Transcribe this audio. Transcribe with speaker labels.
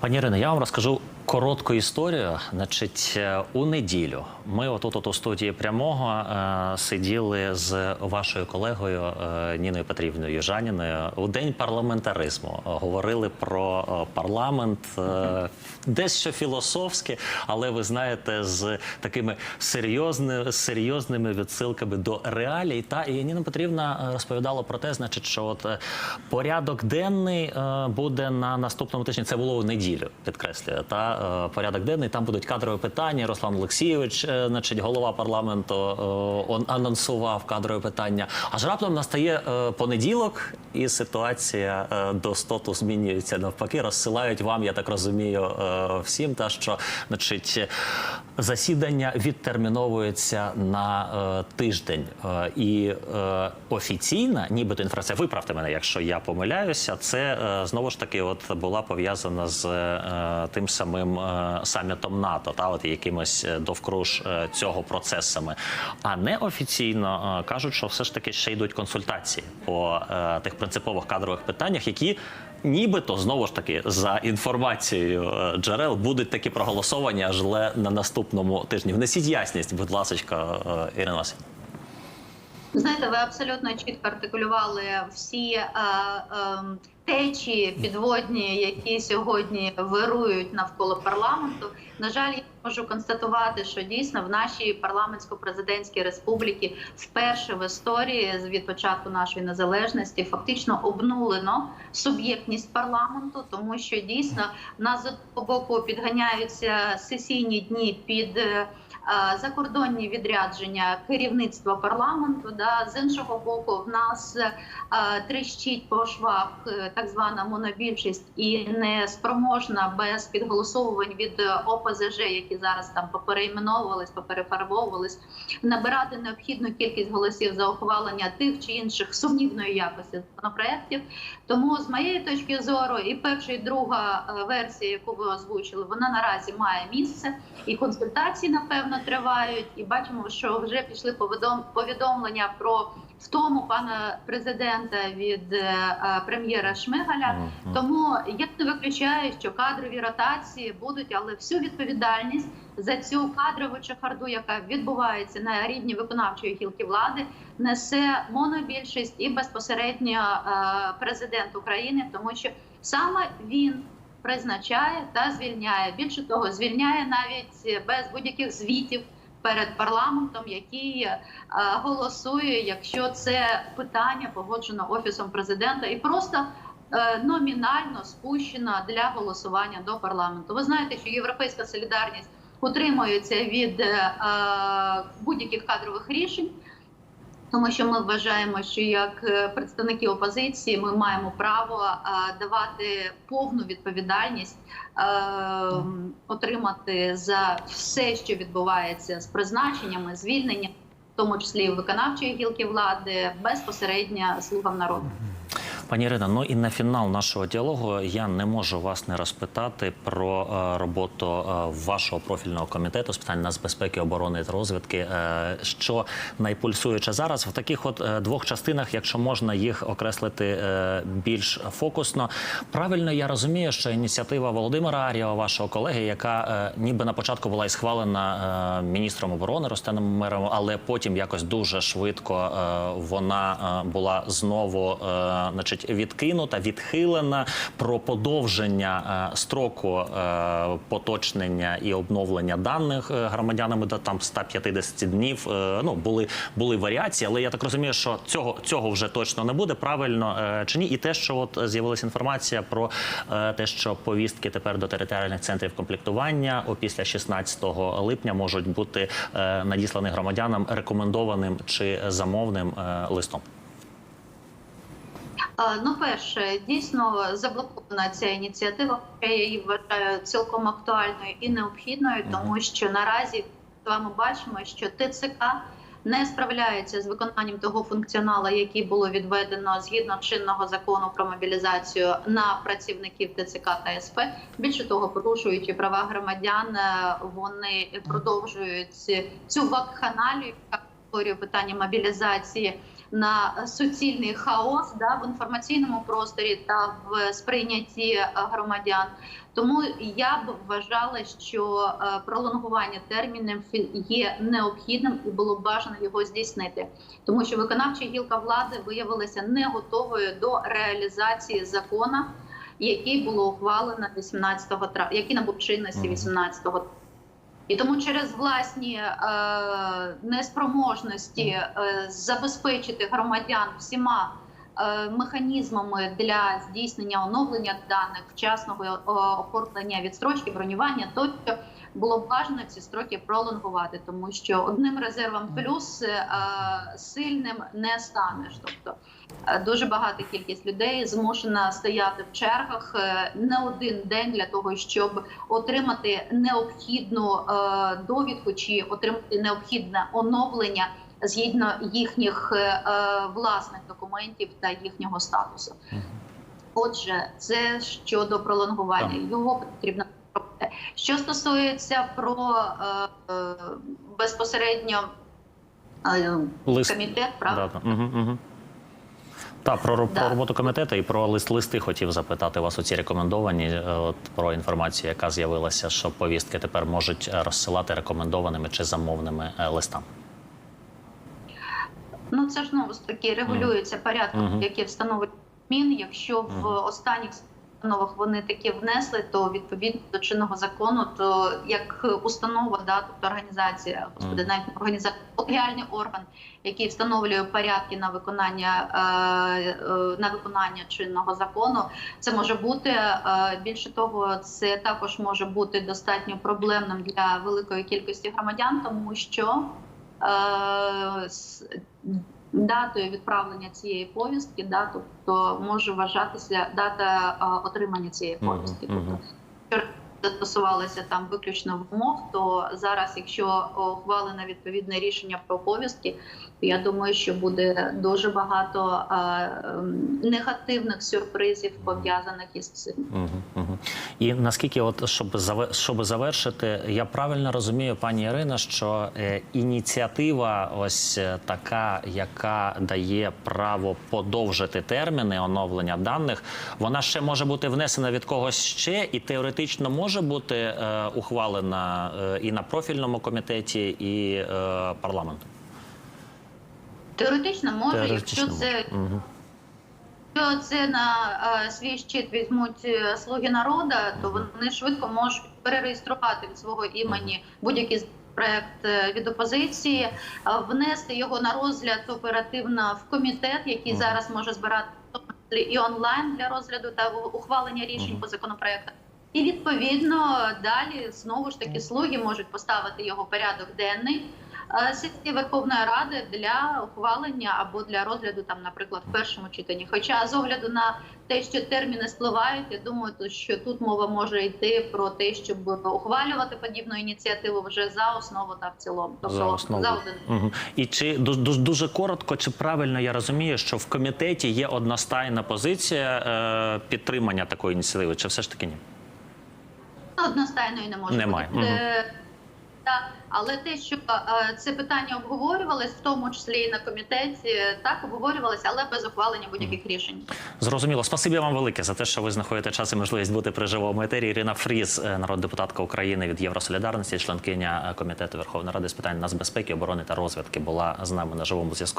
Speaker 1: Пані Ірино, я вам розкажу коротку історію. Значить, е, у неділю ми отут от у студії прямого е, сиділи з вашою колегою е, Ніною Петрівною Южаніною у день парламентаризму. Говорили про парламент, дещо філософське, але ви знаєте, з такими серйозни, серйозними відсилками до реалій. Та і Ніна Петрівна розповідала про те, значить, що от порядок денний буде на наступному тижні. Це було в неділю, підкреслюю. Та е, порядок денний там будуть кадрові питання. Руслан Олексійович, е, значить, голова парламенту, е, он анонсував кадрові питання. Аж раптом настає понеділок, і ситуація до стоту змінюється навпаки. Розсилають вам, я так розумію, всім. Та що значить засідання відтерміновується на тиждень, і офіційна, нібито інформація, виправте мене, якщо я помиляюся. Це знову ж таки, от була пов'язана з тим самим е, самітом НАТО, та от якимось е, довкруж е, цього процесами. А неофіційно е, кажуть, що все ж таки ще йдуть консультації по е, тих принципових кадрових питаннях, які Нібито знову ж таки за інформацією е, джерел будуть такі проголосовані аж на наступному тижні. Внесіть ясність, будь ласка, е, Ірина.
Speaker 2: Знаєте, ви абсолютно чітко артикулювали всі е, е, течії підводні, які сьогодні вирують навколо парламенту. На жаль, я можу констатувати, що дійсно в нашій парламентсько-президентській республіки вперше в історії від початку нашої незалежності фактично обнулено суб'єктність парламенту, тому що дійсно в нас з одного боку підганяються сесійні дні під. е, закордонні відрядження керівництва парламенту. Да з іншого боку, в нас е, тріщить по швах е, так звана монобільшість і не спроможна без підголосовувань від е, ОПЗЖ, які зараз там поперейменовувались, поперефарбовувались, набирати необхідну кількість голосів за ухвалення тих чи інших сумнівної якості законопроєктів. Тому з моєї точки зору, і перша, і друга е, версія, яку ви озвучили, вона наразі має місце, і консультації напевно тривають. І бачимо, що вже пішли повідом- повідомлення про втому пана президента від е, е, прем'єра Шмигаля. Тому я не виключаю, що кадрові ротації будуть, але всю відповідальність за цю кадрову чехарду, яка відбувається на рівні виконавчої гілки влади, несе монобільшість і безпосередньо е, президент України, тому що саме він призначає та звільняє. Більше того, звільняє навіть без будь-яких звітів. Перед парламентом, який е, голосує, якщо це питання погоджено офісом президента, і просто е, номінально спущена для голосування до парламенту. Ви знаєте, що європейська солідарність утримується від е, будь-яких кадрових рішень. Тому що ми вважаємо, що як е, представники опозиції ми маємо право е, давати повну відповідальність, е, отримати за все, що відбувається з призначеннями, звільненням, в тому числі виконавчої гілки влади, безпосередньо слугам народу.
Speaker 1: Пані Ірина, ну і на фінал нашого діалогу я не можу вас не розпитати про е, роботу е, вашого профільного комітету з питань нацбезпеки, оборони та розвідки. Е, що найпульсуюче зараз в таких от двох частинах, якщо можна їх окреслити більш фокусно. Правильно я розумію, що ініціатива Володимира Арієва, вашого колеги, яка ніби на початку була і схвалена міністром оборони Ростеном Мером, але потім якось дуже швидко вона була знову, е, значить, відкинута, відхилена про подовження е, строку е, поточнення і обновлення даних е, громадянами до там 150 днів. Ну були були варіації, але я так розумію, що цього цього вже точно не буде. Правильно чи ні? І те, що от з'явилася інформація про те, що повістки тепер до територіальних центрів комплектування опісля 16 липня можуть бути надіслані громадянам рекомендованим чи замовним листом.
Speaker 2: Ну, перше, дійсно заблокована ця ініціатива. хоча Я її вважаю цілком актуальною і необхідною, тому що наразі з вами бачимо, що ТЦК не справляється з виконанням того функціоналу, який було відведено згідно чинного закону про мобілізацію на працівників ТЦК та СП. Більше того, порушуючи права громадян, е, вони продовжують цю вакханалію, яка створює питання мобілізації на суцільний хаос да, в інформаційному просторі та в сприйнятті е, громадян. Тому я б вважала, що е, пролонгування термінів є необхідним і було б бажано його здійснити, тому що виконавча гілка влади виявилася не готовою до реалізації закона, який було ухвалено 18 травня, який набув чинності
Speaker 1: Мгм.
Speaker 2: 18 травня. І тому через власні е, неспроможності е, забезпечити громадян всіма е, механізмами для здійснення оновлення даних, вчасного е, оформлення відстрочки, бронювання тощо було б бажано ці строки пролонгувати, тому що одним резервом плюс е, сильним не станеш. Тобто е, дуже багата кількість людей змушена стояти в чергах е, не один день для того, щоб отримати необхідну довідку чи отримати необхідне оновлення згідно їхніх е, власних документів та їхнього статусу. Отже, це щодо пролонгування. Його потрібно. Що стосується про е, е, безпосередньо е,
Speaker 1: Лист.
Speaker 2: комітет, правда?
Speaker 1: Да, да. Угу, угу. Так, про,
Speaker 2: Да.
Speaker 1: про роботу комітету і про лист листи хотів запитати вас. Оці рекомендовані е, от, про інформацію, яка з'явилася, що повістки тепер можуть е, розсилати рекомендованими чи замовними е, листами.
Speaker 2: Ну це ж знову ж таки регулюється порядком,
Speaker 1: Мгм.
Speaker 2: який встановлює Мін. Якщо в останніх постановах вони такі внесли, то відповідно до чинного закону, то як установа, да, тобто організація, господи, навіть організація, колегіальний орган, який встановлює порядки на виконання е, е, на виконання чинного закону, це може бути е, більше того, це також може бути достатньо проблемним для великої кількості громадян, тому що датою відправлення цієї повістки, да, тобто може вважатися дата отримання цієї повістки. Тобто, якщо там виключно вимог, то зараз, якщо ухвалено відповідне рішення про повістки, то я думаю, що буде дуже багато е, ем, негативних сюрпризів пов'язаних із цим.
Speaker 1: Угу, угу. І наскільки, от щоб щоб завершити, я правильно розумію, пані Ірина, що е, ініціатива, ось е, така, яка дає право подовжити терміни оновлення даних, вона ще може бути внесена від когось ще, і теоретично може бути е, ухвалена е, і на профільному комітеті, і е, парламентом.
Speaker 2: Теоретично може,
Speaker 1: Теоретично
Speaker 2: якщо це
Speaker 1: може.
Speaker 2: Якщо це на е, свій щит візьмуть слуги народу, то вони швидко можуть перереєструвати від свого імені будь-який проект від опозиції, внести його на розгляд оперативно в комітет, який зараз може збирати і онлайн для розгляду та ухвалення рішень по законопроектах. І відповідно далі знову ж таки слуги можуть поставити його порядок денний е, сесії Верховної Ради для ухвалення або для розгляду, там, наприклад, в першому читанні. Хоча з огляду на те, що терміни спливають, я думаю, що тут мова може йти про те, щоб ухвалювати подібну ініціативу вже за основу та в цілому, тобто
Speaker 1: За основу.
Speaker 2: за один.
Speaker 1: Угу. І чи дуже, дуже коротко, чи правильно я розумію, що в комітеті є одностайна позиція е, підтримання такої ініціативи, чи все ж таки ні?
Speaker 2: Одностайної не може
Speaker 1: Немає.
Speaker 2: бути. Та, але те, що е, це питання обговорювалось, в тому числі і на комітеті, так обговорювалося, але без ухвалення будь-яких рішень.
Speaker 1: Зрозуміло. Спасибі вам велике за те, що ви знаходите час і можливість бути при живому етері. Ірина Фріз, е, народна депутатка України від Євросолідарності, членкиня комітету Верховної Ради з питань нацбезпеки, оборони та розвідки, була з нами на живому зв'язку.